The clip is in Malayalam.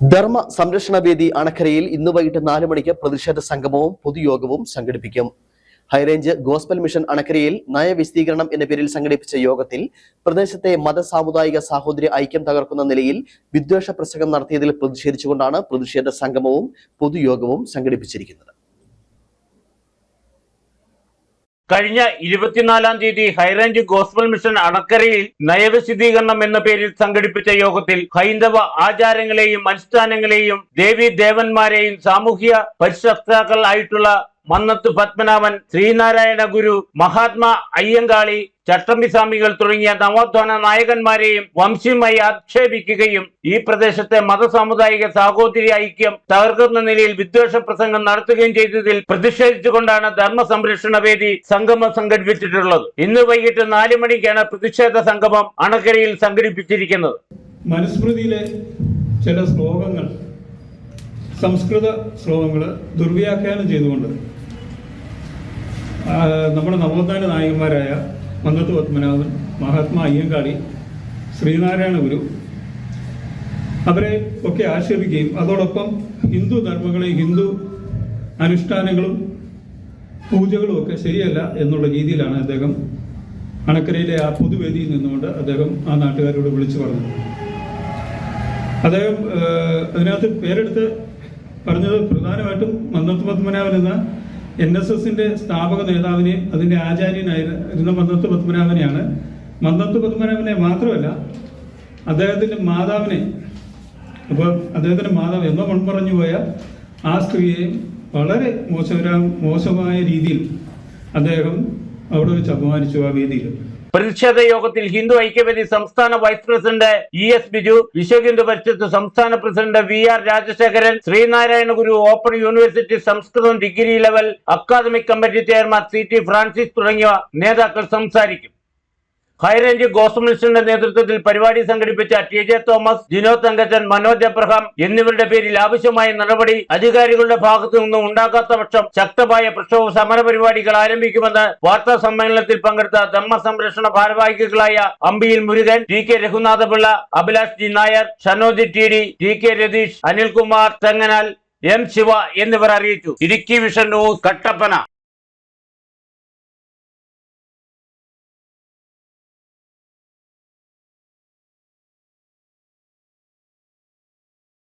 ധർമ്മ സംരക്ഷണ വേദി അണക്കരയിൽ ഇന്ന് വൈകിട്ട് നാല് മണിക്ക് പ്രതിഷേധ സംഗമവും പൊതുയോഗവും സംഘടിപ്പിക്കും. ഹൈറേഞ്ച് ഗോസ്ബൽ മിഷൻ അണക്കരയിൽ നയവിശദീകരണം എന്ന പേരിൽ സംഘടിപ്പിച്ച യോഗത്തിൽ പ്രദേശത്തെ മത സാമുദായിക സാഹോദര്യ ഐക്യം തകർക്കുന്ന നിലയിൽ വിദ്വേഷ പ്രസംഗം നടത്തിയതിൽ പ്രതിഷേധിച്ചുകൊണ്ടാണ് പ്രതിഷേധ സംഗമവും പൊതുയോഗവും സംഘടിപ്പിച്ചിരിക്കുന്നത്. കഴിഞ്ഞ ഇരുപത്തിനാലാം തീയതി ഹൈറേഞ്ച് ഗോസ്ബൽ മിഷൻ അണക്കരയിൽ നയവിശദീകരണം എന്ന പേരിൽ സംഘടിപ്പിച്ച യോഗത്തിൽ ഹൈന്ദവ ആചാരങ്ങളെയും അനുഷ്ഠാനങ്ങളെയും ദേവി ദേവന്മാരെയും സാമൂഹ്യ പരിശക്താക്കൾ ആയിട്ടുള്ള മന്നത്ത് പത്മനാഭൻ ശ്രീനാരായണ ഗുരു മഹാത്മാ അയ്യങ്കാളി ചട്ടമ്പി സ്വാമികൾ തുടങ്ങിയ നവോത്ഥാന നായകന്മാരെയും വംശീയമായി ആക്ഷേപിക്കുകയും ഈ പ്രദേശത്തെ മതസാമുദായിക സാഹോദര്യ ഐക്യം തകർക്കുന്ന നിലയിൽ വിദ്വേഷ പ്രസംഗം നടത്തുകയും ചെയ്തതിൽ പ്രതിഷേധിച്ചുകൊണ്ടാണ് ധർമ്മ സംരക്ഷണ വേദി സംഗമം സംഘടിപ്പിച്ചിട്ടുള്ളത്. ഇന്ന് വൈകിട്ട് നാല് മണിക്കാണ് പ്രതിഷേധ സംഗമം അണക്കരയിൽ സംഘടിപ്പിച്ചിരിക്കുന്നത്. മനുസ്മൃതിയിലെ ചില ശ്ലോകങ്ങൾ സംസ്കൃത ശ്ലോകങ്ങൾ ദുർവ്യാഖ്യാനം ചെയ്തുകൊണ്ട് നമ്മുടെ നവോത്ഥാന നായകന്മാരായ മന്നത്ത് പത്മനാഭൻ മഹാത്മാ അയ്യങ്കാളി ശ്രീനാരായണ ഗുരു അവരെ ഒക്കെ ആക്ഷേപിക്കുകയും അതോടൊപ്പം ഹിന്ദു ധർമ്മങ്ങളെയും ഹിന്ദു അനുഷ്ഠാനങ്ങളും പൂജകളും ഒക്കെ ശരിയല്ല എന്നുള്ള രീതിയിലാണ് അദ്ദേഹം അണക്കരയിലെ ആ പൊതുവേദിയിൽ നിന്നുകൊണ്ട് അദ്ദേഹം ആ നാട്ടുകാരോട് വിളിച്ചു പറഞ്ഞു അദ്ദേഹം അതിനകത്ത് പേരെടുത്ത് പറഞ്ഞത് പ്രധാനമായിട്ടും മന്നത്ത് പത്മനാഭൻ എന്ന എൻ എസ് എസിന്റെ സ്ഥാപക നേതാവിനെ അതിന്റെ ആചാര്യനായിരുന്ന മന്ദത്ത് പത്മനാഭനെയാണ്. മന്ദത്ത് പത്മനാഭനെ മാത്രമല്ല അദ്ദേഹത്തിന്റെ മാതാവിനെ അപ്പോൾ അദ്ദേഹത്തിന്റെ മാതാവ് എന്നോ മൺപറഞ്ഞു പോയ ആ സ്ത്രീയെ വളരെ മോശകര മോശമായ രീതിയിൽ അദ്ദേഹം അവിടെ വെച്ച് അപമാനിച്ചു ആ വേദിയിൽ. പ്രതിഷേധ യോഗത്തിൽ ഹിന്ദു ഐക്യവേദി സംസ്ഥാന vice president E S Biju Vishwa Hindu Parishad സംസ്ഥാന president V R Rajasekharan Sreenarayana Guru open university Samskritam degree level academic committee chairman C T Francis തുടങ്ങിയ നേതാക്കൾ സംസാരിക്കും. ഹൈറേഞ്ച് ഗോസ്മിഷന്റെ നേതൃത്വത്തിൽ പരിപാടി സംഘടിപ്പിച്ച T J Thomas Jino Thankachan Manoj Abraham എന്നിവരുടെ പേരിൽ ആവശ്യമായ നടപടി അധികാരികളുടെ ഭാഗത്തു നിന്നും ഉണ്ടാകാത്ത പക്ഷം ശക്തമായ പ്രക്ഷോഭ സമര പരിപാടികൾ ആരംഭിക്കുമെന്ന് വാർത്താ സമ്മേളനത്തിൽ പങ്കെടുത്ത ധർമ്മ സംരക്ഷണ ഭാരവാഹികളായ Ambiyil Murugan T K Raghunathapillai Abhilash G Nair Shanoj T D T K Ratheesh Anilkumar Thenganal M Shiva എന്നിവർ അറിയിച്ചു. Idukki vision news Kattappana.